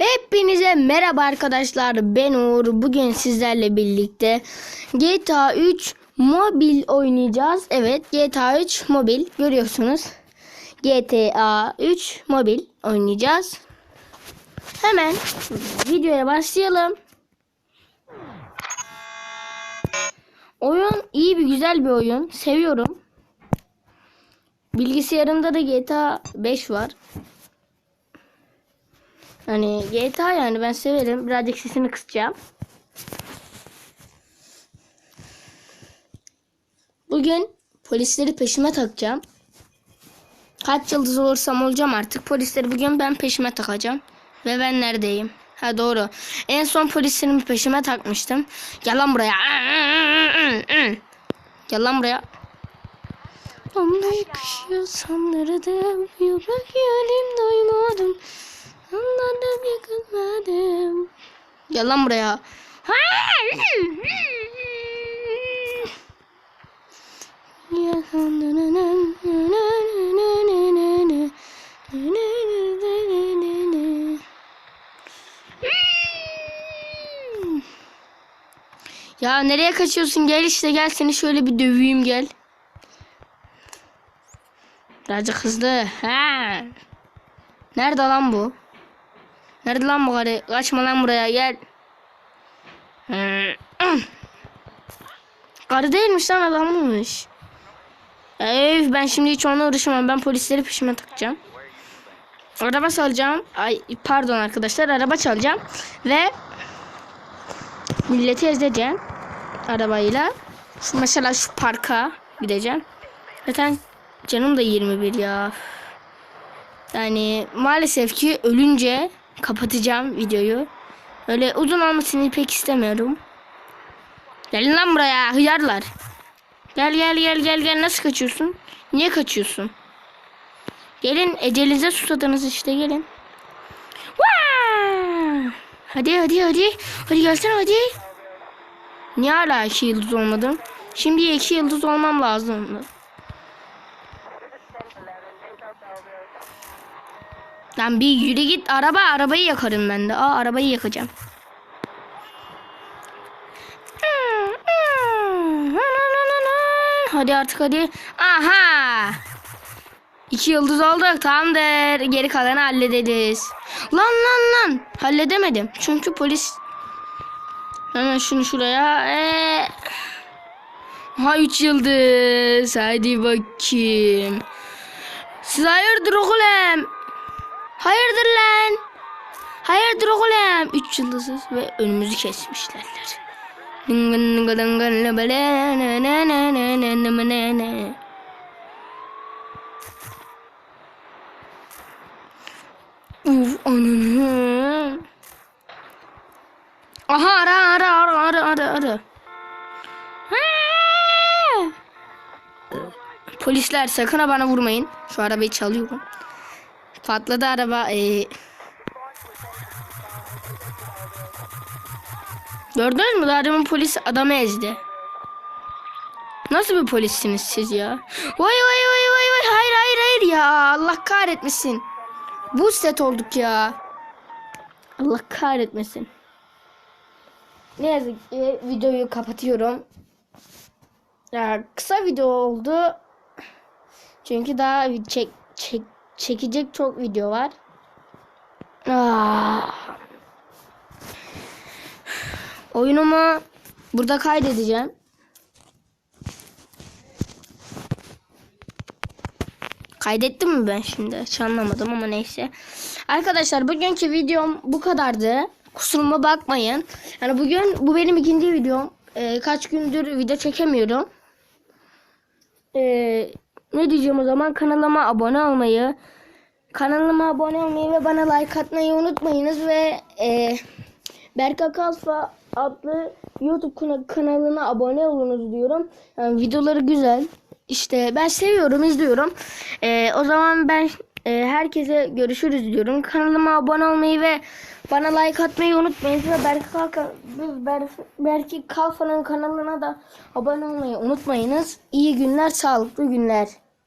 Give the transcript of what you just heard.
Hepinize merhaba arkadaşlar. Ben Uğur. Bugün sizlerle birlikte GTA 3 mobil oynayacağız. Evet, GTA 3 mobil görüyorsunuz. GTA 3 mobil oynayacağız. Hemen videoya başlayalım. Oyun iyi bir güzel bir oyun. Seviyorum. Bilgisayarımda da GTA 5 var. Hani GTA yani ben severim. Birazcık sesini kısacağım. Bugün polisleri peşime takacağım. Kaç yıldız olursam olacağım artık. Polisleri bugün ben peşime takacağım. Ve ben neredeyim? Ha doğru. En son polislerimi peşime takmıştım. Gel lan buraya. Gel lan buraya. Onda yakışıyor sanırdım. Yürek yalim doymadım. Anladım yıkılmadım. Gel lan buraya. Ya nereye kaçıyorsun? Gel işte gel seni şöyle bir döveyim gel. Birazcık hızlı. Ha. Nerede lan bu? Nerede lan bu karı? Kaçma lan buraya gel. Karı değilmiş lan adammış. Ev ben şimdi hiç onunla uğraşamam. Ben polisleri peşime takacağım. Araba çalacağım. Ay pardon arkadaşlar araba çalacağım. Ve milleti ezeceğim. Arabayla. Şu mesela şu parka gideceğim. Zaten canım da 21 ya. Yani maalesef ki ölünce kapatacağım videoyu. Öyle uzun olmasını pek istemiyorum. Gelin lan buraya hıyarlar. Gel gel gel gel gel nasıl kaçıyorsun? Niye kaçıyorsun? Gelin ecelinize susadınız işte gelin. Hadi hadi hadi. Hadi gelsene hadi. Niye hala iki yıldız olmadım? Şimdi iki yıldız olmam lazım. Lan bir yürü git araba arabayı yakarım ben de. Aa arabayı yakacağım. Hadi artık hadi. Aha. İki yıldız olduk. Tamamdır. Geri kalanı hallederiz. Lan lan lan. Halledemedim. Çünkü polis. Hemen şunu şuraya. Ee... Ha 3 yıldız. Hadi bakayım. Siz hayırdır oğlum? Hayırdır lan? Hayırdır oğlum? Üç yıldızız ve önümüzü kesmişlerler. Uf ananı. Aha ara ara ara ara ara ara. Polisler sakın ha bana vurmayın. Şu arabayı çalıyorum. Patladı araba. Ee... Gördünüz mü? Demin polis adamı ezdi. Nasıl bir polissiniz siz ya? Vay vay vay vay vay. Hayır hayır hayır ya. Allah kahretmesin. Bu set olduk ya. Allah kahretmesin. Ne yazık ki videoyu kapatıyorum. Ya kısa video oldu. Çünkü daha çek çek çekecek çok video var. Oyunumu burada kaydedeceğim. Kaydettim mi ben şimdi? Hiç anlamadım ama neyse. Arkadaşlar bugünkü videom bu kadardı. Kusuruma bakmayın. Yani bugün bu benim ikinci videom. Ee, kaç gündür video çekemiyorum. Ee, ne diyeceğim o zaman kanalıma abone olmayı, kanalıma abone olmayı ve bana like atmayı unutmayınız ve e, Berka Kalfa adlı YouTube kanalına abone olunuz diyorum. Yani videoları güzel. İşte ben seviyorum, izliyorum. E, o zaman ben e, herkese görüşürüz diyorum. Kanalıma abone olmayı ve bana like atmayı unutmayın. Ve Berke Kalfa, Ber, Berke Kalfa'nın kanalına da abone olmayı unutmayınız. İyi günler, sağlıklı günler.